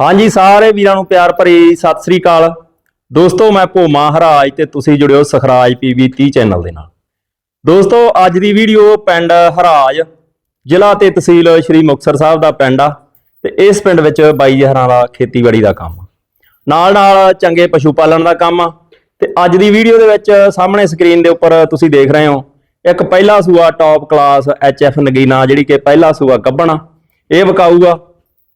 ਹਾਂਜੀ, ਸਾਰੇ ਵੀਰਾਂ ਨੂੰ ਪਿਆਰ ਭਰੀ ਸਤਿ ਸ੍ਰੀ ਅਕਾਲ। ਦੋਸਤੋ, ਮੈਂ ਭੋਮਾ ਹਰਾਜ ਤੇ ਤੁਸੀਂ ਜੁੜਿਓ ਸਖਰਾਜ ਪੀਵੀ 30 ਚੈਨਲ ਦੇ ਨਾਲ। ਦੋਸਤੋ, ਅੱਜ ਦੀ ਵੀਡੀਓ ਪਿੰਡ ਹਰਾਜ, ਜ਼ਿਲ੍ਹਾ ਤੇ ਤਹਿਸੀਲ ਸ਼੍ਰੀ ਮੁਕਤਸਰ ਸਾਹਿਬ ਦਾ ਪਿੰਡ ਆ ਤੇ ਇਸ ਪਿੰਡ ਵਿੱਚ ਬਾਈ ਜਹਰਾਂ ਦਾ ਖੇਤੀਬਾੜੀ ਦਾ ਕੰਮ ਆ। ਨਾਲ ਨਾਲ ਚੰਗੇ ਪਸ਼ੂ ਪਾਲਣ ਦਾ ਕੰਮ ਆ ਤੇ ਅੱਜ ਦੀ ਵੀਡੀਓ ਦੇ ਵਿੱਚ ਸਾਹਮਣੇ ਸਕਰੀਨ ਦੇ ਉੱਪਰ ਤੁਸੀਂ ਦੇਖ ਰਹੇ ਹੋ, ਇੱਕ ਪਹਿਲਾ ਸੂਆ ਟੌਪ ਕਲਾਸ ਐਫ ਨਗੀਨਾ, ਜਿਹੜੀ ਕਿ ਪਹਿਲਾ ਸੂਆ ਗੱਭਣਾ ਇਹ ਵਿਕਾਊਗਾ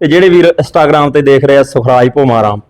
ਤੇ ਜਿਹੜੇ ਵੀਰ ਇੰਸਟਾਗ੍ਰam ਤੇ ਦੇਖ ਰਹੇ ਆ ਸੁਖਰਾਜ ਭੋਮਾਰਾਮ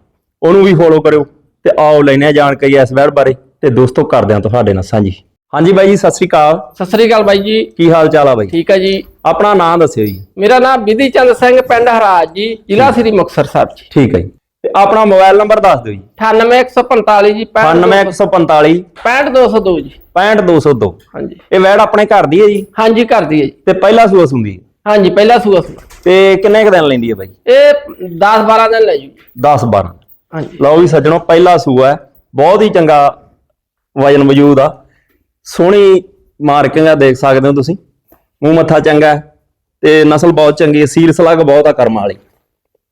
ਉਹਨੂੰ ਵੀ ਫੋਲੋ ਕਰਿਓ ਤੇ ਆਓ ਲੈਣੇ ਆ ਜਾਣਕਾਰੀ ਇਸ ਵੈਬ ਬਾਰੇ ਤੇ ਦੋਸਤੋ ਕਰਦੇ ਆ ਤੁਹਾਡੇ ਨਾਲ ਸਾਂਝੀ। ਹਾਂਜੀ ਬਾਈ ਜੀ ਸਤਿ ਸ੍ਰੀ ਅਕਾਲ। ਸਤਿ ਸ੍ਰੀ ਅਕਾਲ ਬਾਈ ਜੀ। ਕੀ ਹਾਲ ਚਾਲ ਆ ਬਾਈ? ਠੀਕ ਹੈ ਜੀ। ਆਪਣਾ ਨਾਮ ਦੱਸਿਓ ਜੀ। ਮੇਰਾ ਨਾਮ ਵਿਧੀ ਚੰਦ ਸਿੰਘ ਪਿੰਡ ਹਰਾਜ ਜੀ ਜ਼ਿਲ੍ਹਾ ਸ੍ਰੀ ਮੁਕਤਸਰ ਸਾਹਿਬ ਜੀ। ਠੀਕ ਹੈ ਜੀ। ਤੇ ਆਪਣਾ ਮੋਬਾਈਲ ਨੰਬਰ ਦੱਸ ਦਿਓ ਜੀ। 98145 ਜੀ 98145 65202 ਜੀ। 65202 ਹਾਂਜੀ। ਇਹ ਵੈੜ ਆਪਣੇ ਘਰ ਦੀ ਹੈ ਜੀ? ਹਾਂਜੀ ਕਰਦੀ ਹੈ ਜੀ। ਤੇ ਪਹਿਲਾ ਹੁੰਦੀ ਹੈ। ਹਾਂਜੀ ਪਹਿਲਾ ਸੂਆ ਸੂਆ ਤੇ ਕਿੰਨੇ ਕੁ ਦਿਨ ਲੈਂਦੀ ਹੈ ਬਾਈ? ਇਹ 10 12 ਦਿਨ ਲੈ ਜੂ। 10 12 ਹਾਂਜੀ। ਲਓ ਵੀ ਸੱਜਣੋ ਪਹਿਲਾ ਸੂਆ ਹੈ। ਬਹੁਤ ਹੀ ਚੰਗਾ ਵਜਨ ਮੌਜੂਦ ਆ। ਸੋਹਣੀ ਮਾਰਕਿੰਗ ਆ ਦੇਖ ਸਕਦੇ ਹੋ ਤੁਸੀਂ। ਮੂੰਹ ਮੱਥਾ ਚੰਗਾ ਹੈ ਤੇ ਨਸਲ ਬਹੁਤ ਚੰਗੀ ਹੈ। ਸੀਲ ਸਲੱਗ ਬਹੁਤ ਆ ਕਰਮਾਂ ਵਾਲੀ।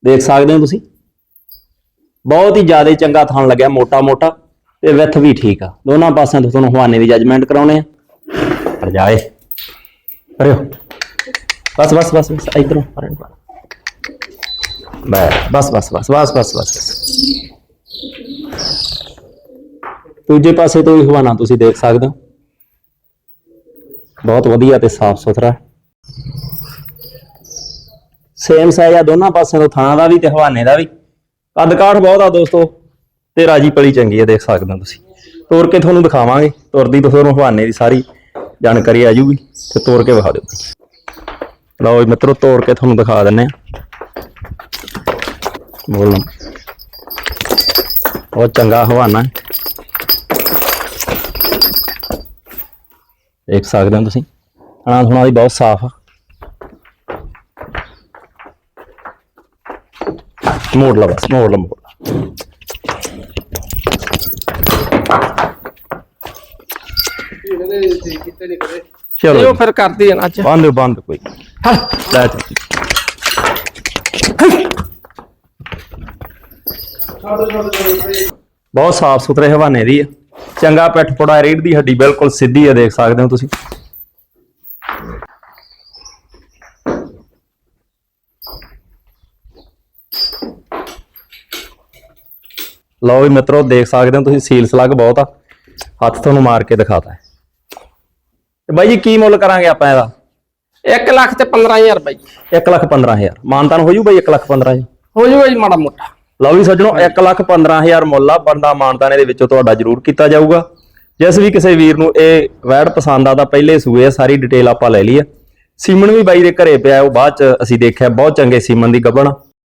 ਦੇਖ ਸਕਦੇ ਹੋ ਤੁਸੀਂ। ਬਹੁਤ ਹੀ ਜ਼ਿਆਦਾ ਚੰਗਾ ਥਣ ਲੱਗਿਆ ਮੋਟਾ ਮੋਟਾ ਤੇ ਵਿੱਥ ਵੀ ਠੀਕ ਆ। ਦੋਨਾਂ ਪਾਸਿਆਂ ਤੋਂ ਤੁਹਾਨੂੰ ਹਵਾਨੇ ਦੀ ਜੱਜਮੈਂਟ ਕਰਾਉਣੇ ਆ। ਪਰ ਜਾਏ। ਅਰੇ ਬਸ ਬਸ ਬਸ ਬਸ ਇਧਰੋਂ ਪਰਨ ਬਸ ਬਸ ਬਸ ਬਸ ਬਸ ਬਸ ਬਸ। ਦੂਜੇ ਪਾਸੇ ਤੋਂ ਵੀ ਹਵਾਨਾ ਤੁਸੀਂ ਦੇਖ ਸਕਦੇ ਹੋ। ਬਹੁਤ ਵਧੀਆ ਤੇ ਸਾਫ਼ ਸੁਥਰਾ। ਸੇਮ ਸਾਈਜ਼ ਆ ਦੋਨਾਂ ਪਾਸਿਆਂ ਤੋਂ ਥਾਣਾ ਦਾ ਵੀ ਤੇ ਹਵਾਨੇ ਦਾ ਵੀ। ਕੱਦ ਕਾਠ ਬਹੁਤ ਆ ਦੋਸਤੋ ਤੇ ਰਾਜੀ ਪਲੀ ਚੰਗੀ ਆ ਦੇਖ ਸਕਦੇ ਹੋ ਤੁਸੀਂ। ਤੋੜ ਕੇ ਤੁਹਾਨੂੰ ਦਿਖਾਵਾਂਗੇ ਤੁਰਦੀ ਤੋਂ ਤੁਹਾਨੂੰ ਹਵਾਨੇ ਦੀ ਸਾਰੀ ਜਾਣਕਾਰੀ ਆ ਜੂਗੀ ਤੇ ਤੋੜ ਕੇ ਵਿਖਾ ਦਿਓ। ਲਓ ਜੀ ਮਿੱਤਰੋ ਤੋੜ ਕੇ ਤੁਹਾਨੂੰ ਦਿਖਾ ਦਿੰਨੇ ਆ ਬੋਲਣਾ ਬਹੁਤ ਚੰਗਾ ਹਵਾਨਾ ਦੇਖ ਸਕਦੇ ਹੋ ਤੁਸੀਂ। ਹਣਾ ਥੋੜਾ ਦੀ ਬਹੁਤ ਸਾਫ਼ ਆ। ਮੋੜ ਲਾ ਬਸ ਮੋੜ ਲਾ ਮੋੜ ਚਲੋ ਫਿਰ ਕਰਦੀ ਹੈ ਨਾ ਅੱਜ। ਬੰਦ ਬੰਦ ਕੋਈ। ਹਾਂ ਲੈ ਚੱਲ ਬਹੁਤ ਸਾਫ਼ ਸੁਥਰੇ ਹਵਾਨੇ ਦੀ ਆ। ਚੰਗਾ ਪਿੱਠ ਪੜਾ ਰੀੜ ਦੀ ਹੱਡੀ ਬਿਲਕੁਲ ਸਿੱਧੀ ਆ, ਦੇਖ ਸਕਦੇ ਹੋ ਤੁਸੀਂ। ਲਓ ਵੀ ਮਿੱਤਰੋ, ਦੇਖ ਸਕਦੇ ਹੋ ਤੁਸੀਂ, ਸੀਲ ਸਲੱਗ ਬਹੁਤ ਆ। ਹੱਥ ਤੁਹਾਨੂੰ ਮਾਰ ਕੇ ਦਿਖਾਤਾ ਹੈ। ਤੇ ਬਾਈ ਜੀ, ਕੀ ਮੁੱਲ ਕਰਾਂਗੇ ਆਪਾਂ ਇਹਦਾ? 1 ਲੱਖ ਤੇ 15000 ਬਾਈ। 1 ਲੱਖ 15000 ਮਾਨਤਾਨ ਹੋ ਜੂ ਬਾਈ 1 ਲੱਖ 15000 ਹੋ ਜੂਗਾ ਜੀ ਮਾੜਾ ਮੋਟਾ। ਲਓ ਵੀ ਸੱਜਣੋ 1 ਲੱਖ 15000 ਮੁੱਲ ਆ ਬੰਦਾ ਮਾਨਤਾਨ ਇਹਦੇ ਵਿੱਚੋਂ ਤੁਹਾਡਾ ਜ਼ਰੂਰ ਕੀਤਾ ਜਾਊਗਾ। ਜਿਸ ਵੀ ਕਿਸੇ ਵੀਰ ਨੂੰ ਇਹ ਵੈੜ ਪਸੰਦ ਆ ਤਾਂ ਪਹਿਲੇ ਸੂਏ ਸਾਰੀ ਡਿਟੇਲ ਆਪਾਂ ਲੈ ਲਈ ਆ। ਸੀਮਨ ਵੀ ਬਾਈ ਦੇ ਘਰੇ ਪਿਆ ਉਹ ਬਾਅਦ ਚ ਅਸੀਂ ਦੇਖਿਆ ਬਹੁਤ ਚੰਗੇ ਸੀਮਨ ਦੀ ਗੱਭਣ ਆ।